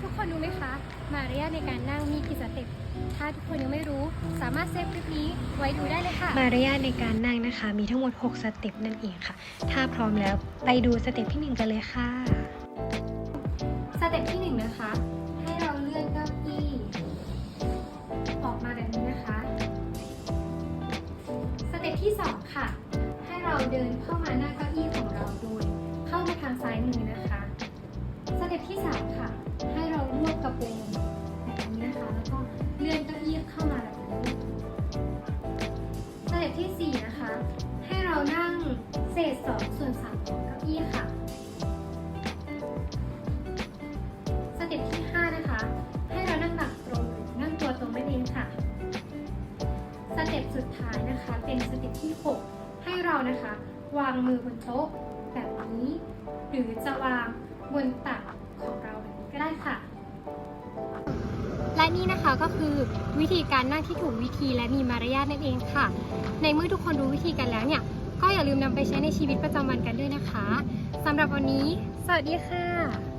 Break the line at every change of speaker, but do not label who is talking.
ทุกคนรู้ไหมคะ มารยาทในการนั่งมีกี่สเต็ป ถ้าทุกคนยังไม่รู้สามารถเซฟคลิปนี้ไว้ดูได้เลยค่ะ
มารยาทในการนั่งนะคะ มีทั้งหมด 6 สเต็ปนั่นเองค่ะ ถ้าพร้อมแล้วไปดูสเต็ปที่ 1 กันเลยค่ะ
สเต็ปที่หนึ่งนะคะ ให้เราเลื่อนเก้าอี้ออกมาแบบนี้นะคะ สเต็ปที่สองค่ะ ให้เราเดินเข้ามาหน้าเก้าอี้ของ ที่สี่นะคะ ให้เรานั่งเศษสองส่วนสามของเก้าอี้ค่ะ สเต็ปที่ 5 นะคะ ให้เรานั่งหลังตรงหรือนั่งตัวตรงนั่นเองค่ะ สเต็ปสุดท้ายนะคะ เป็นสเต็ปที่ 6 ให้เรานะคะ วางมือบนโต๊ะแบบนี้ หรือจะวางบนตัก นี่นะคะก็คือวิธีการนั่งที่ถูกวิธีและมีมารยาทนั่นเองค่ะ ในเมื่อทุกคนรู้วิธีกันแล้วเนี่ย ก็อย่าลืมนำไปใช้ในชีวิตประจำวันกันด้วยนะคะสำหรับวันนี้ สวัสดีค่ะ